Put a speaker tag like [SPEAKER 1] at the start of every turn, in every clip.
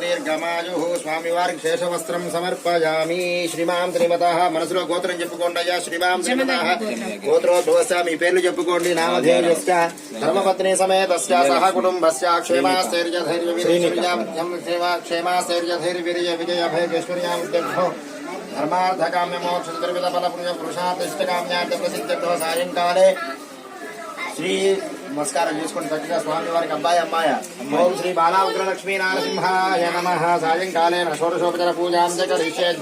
[SPEAKER 1] దీర్ఘమాయు స్వామివారికి శేషవస్త్రం సమర్పయామి శ్రీమాం శ్రీమత మనసులో గోత్రం చెప్పుకోండి అయ్యా శ్రీమాం శ్రీమత గోత్రోద్భవస్య మీ పేర్లు చెప్పుకోండి నామధేయస్య ధర్మపత్ని సమేతస్య సహ కుటుంబస్య క్షేమాస్థైర్య ధైర్య విజయం క్షేమాస్థైర్య ధైర్య విజయ విజయ భయశ్వర్యాం ధర్మార్థకామ్య మోక్ష దుర్విధ ఫల పుణ్య పురుషార్థ కామ్యార్థ ప్రసిద్ధ సాయంకాలే శ్రీ నమస్కారం చేసుకుని చక్కగా స్వామి వారికి అబ్బాయి అమ్మాయ. ఓం శ్రీ బాలాగ్రలక్ష్మీ నారసింహాయ నమ. సాయంకాలేన షోడశోపచర పూజాం చ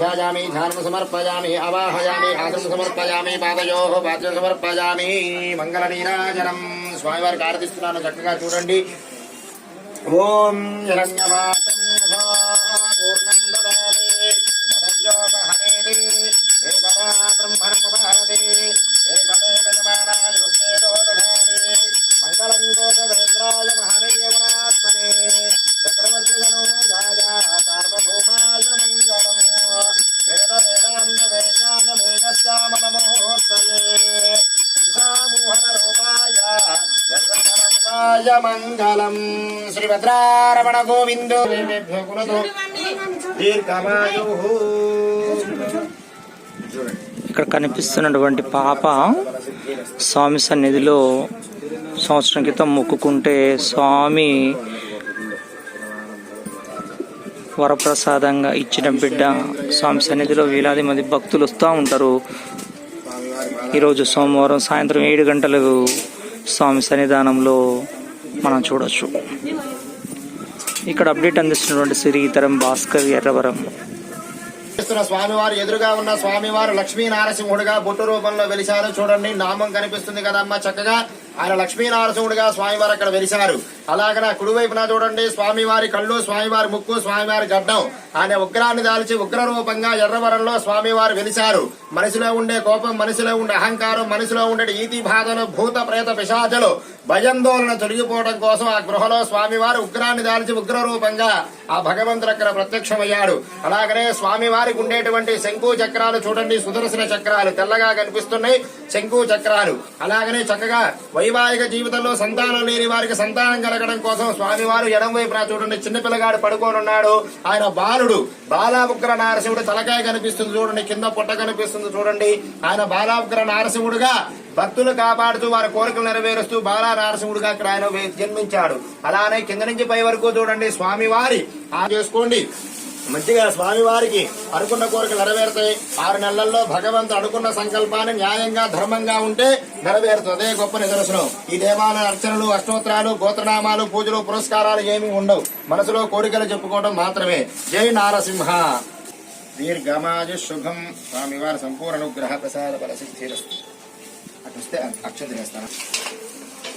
[SPEAKER 1] ధ్యాయామి ధ్యానం సమర్పయామి అవాహయామి ఆసనం సమర్పయామి పాదయో పాత్ర సమర్పయామి మంగళ నీరాజనం. స్వామివారికి ఆరాధిస్తున్నాను చక్కగా చూడండి. ఓం హిరణ్యవాసం శ్రీభద్రారమణ గోవిందో దీర్ఘమాయు
[SPEAKER 2] ఇక్కడ కనిపిస్తున్నటువంటి పాప స్వామి సన్నిధిలో సంవత్సరం క్రితం మొక్కుకుంటే స్వామి వరప్రసాదంగా ఇచ్చిన బిడ్డ స్వామి సన్నిధిలో వేలాది మంది భక్తులు వస్తూ ఉంటారు. ఈరోజు సోమవారం సాయంత్రం ఏడు గంటలకు స్వామి సన్నిధానంలో మనం చూడొచ్చు. ఇక్కడ అప్డేట్ అందిస్తున్నటువంటి శ్రీధరం భాస్కర్ ఎర్రవరం.
[SPEAKER 1] స్వామివారు ఎదురుగా ఉన్న స్వామివారు లక్ష్మీ నారసింహుడుగా బొట్టు రూపంలో వెలిశారు. చూడండి నామం కనిపిస్తుంది కదమ్మా చక్కగా. ఆయన లక్ష్మీ నారసింహుడుగా స్వామివారు అక్కడ వెలిశారు. అలాగన కుడివైపున చూడండి స్వామివారి కళ్ళు స్వామివారి ముక్కు స్వామివారి గడ్డం. ఆయన ఉగ్రాన్ని దాల్చి ఉగ్ర రూపంగా ఎర్రవరంలో స్వామివారు వెలిశారు. మనసులో ఉండే కోపం మనసులో ఉండే అహంకారం మనసులో ఉండే ఈతి బాధలు భూత ప్రేత పిశాచలు భయాందోళన తొలగిపోవడం కోసం ఆ గృహలో స్వామివారు ఉగ్రాన్ని దాల్చి ఉగ్ర రూపంగా ఆ భగవంతుడు అక్కడ ప్రత్యక్షమయ్యాడు. అలాగనే స్వామివారికి ఉండేటువంటి శంకు చక్రాలు చూడండి సుదర్శన చక్రాలు తెల్లగా కనిపిస్తున్నాయి శంకు చక్రాలు. అలాగనే చక్కగా వైవాహిక జీవితంలో సంతానం లేని వారికి సంతానం కలగడం కోసం స్వామివారు ఎడం వైపున చూడండి చిన్నపిల్లగాడు పడుకోనున్నాడు. ఆయన ఆయన బాలుడు బాలాముగ్ర నారసింహుడు తలకాయ కనిపిస్తుంది చూడండి కింద పొట్ట కనిపిస్తుంది చూడండి. ఆయన బాలాముగ్ర నారసింహుడుగా భక్తులు కాపాడుతూ వారి కోరికలు నెరవేరుస్తూ బాలా నారసింహుడుగా ఇక్కడ ఆయన జన్మించాడు. అలానే కింద నుంచి పై వరకు చూడండి స్వామివారి ఆ చేసుకోండి. మంచిగా స్వామివారికి అనుకున్న కోరికలు నెరవేరుతాయి. ఆరు నెలల్లో భగవంతుడు అనుకున్న సంకల్పాన్ని న్యాయంగా ధర్మంగా ఉంటే నెరవేరుతుంది. అదే గొప్ప నిదర్శనం. ఈ దేవాలయ అర్చనలు అష్టోత్తరాలు గోత్రనామాలు పూజలు పురస్కారాలు ఏమీ ఉండవు. మనసులో కోరికలు చెప్పుకోవడం మాత్రమే. జై నారసింహ. దీర్ఘమాజు శుభం. స్వామివారి సంపూర్ణ అనుగ్రహ ప్రసాద బల సిద్ధిరస్తు అటు వస్తే అక్షత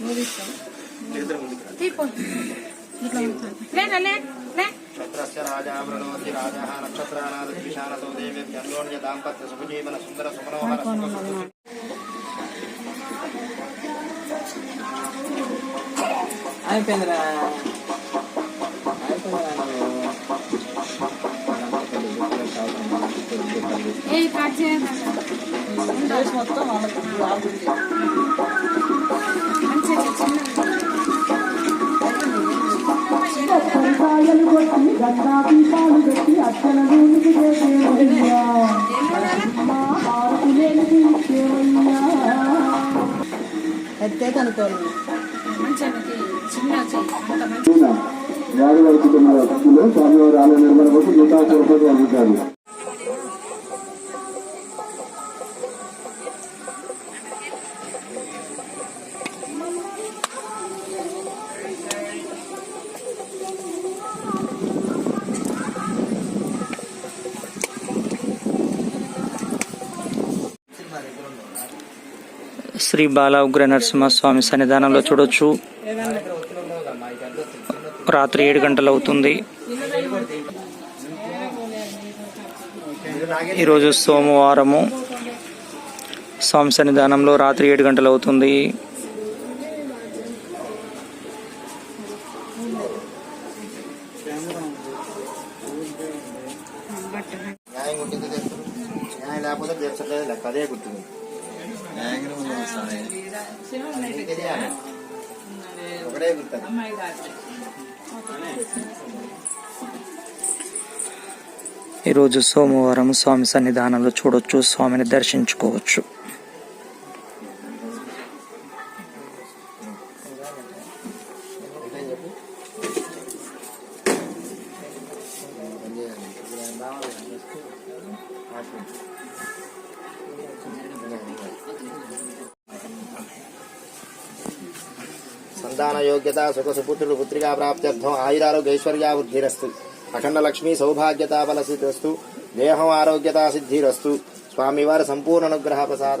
[SPEAKER 3] నువ్వు తీసుకో తీపో ఇట్లా ఉంటుంది. లేరా లే లే
[SPEAKER 1] నక్షత్రస్య రాజా మృణోతి రాజా నక్షత్రానాది ద్విషానతో దేవి అన్యోన్య దాంపత్య సుఖజీవన సుందర సుమనోహర సుఖ సుఖ
[SPEAKER 4] అయిపోయిందిరా
[SPEAKER 3] ఏ కట్ చేయరా
[SPEAKER 4] మొత్తం
[SPEAKER 3] మంచిగా
[SPEAKER 5] కాయలు కొట్టి గంగా పీఠాలు పెట్టి అచ్చల భూమికి చేసేవయ్యా మా ఇచ్చేవయ్యా
[SPEAKER 4] ఎత్తే కనుకోను
[SPEAKER 3] మంచిగా చిన్న చెయ్యి. అంత మంచి
[SPEAKER 6] యాదవారి కుటుంబ భక్తులు స్వామివారి ఆలయ నిర్మాణం కోసం నూట రూపాయలు అందించారు
[SPEAKER 2] శ్రీ బాల ఉగ్ర నరసింహస్వామి సన్నిధానంలో చూడొచ్చు. రాత్రి ఏడు గంటలు అవుతుంది. ఈరోజు సోమవారము. స్వామి సన్నిధానంలో రాత్రి ఏడు గంటలు అవుతుంది.
[SPEAKER 1] లేకపోతే అదే గుర్తుంది. ఒకటే గుర్తుంది
[SPEAKER 2] ఈరోజు సోమవారం స్వామి సన్నిధానంలో చూడొచ్చు స్వామిని దర్శించుకోవచ్చు.
[SPEAKER 1] సంతాన యోగ్యత సుఖ సుపుత్రుడు పుత్రికా ప్రాప్త్యర్థం ఆయురారోగ్య ఐశ్వర్యా వృద్ధిరస్తు. అఖండ లక్ష్మి సౌభాగ్యతా బలసిద్ధిరస్తు దేహం ఆరోగ్యతా సిద్ధిరస్తు స్వామివారి సంపూర్ణ అనుగ్రహ ప్రసాద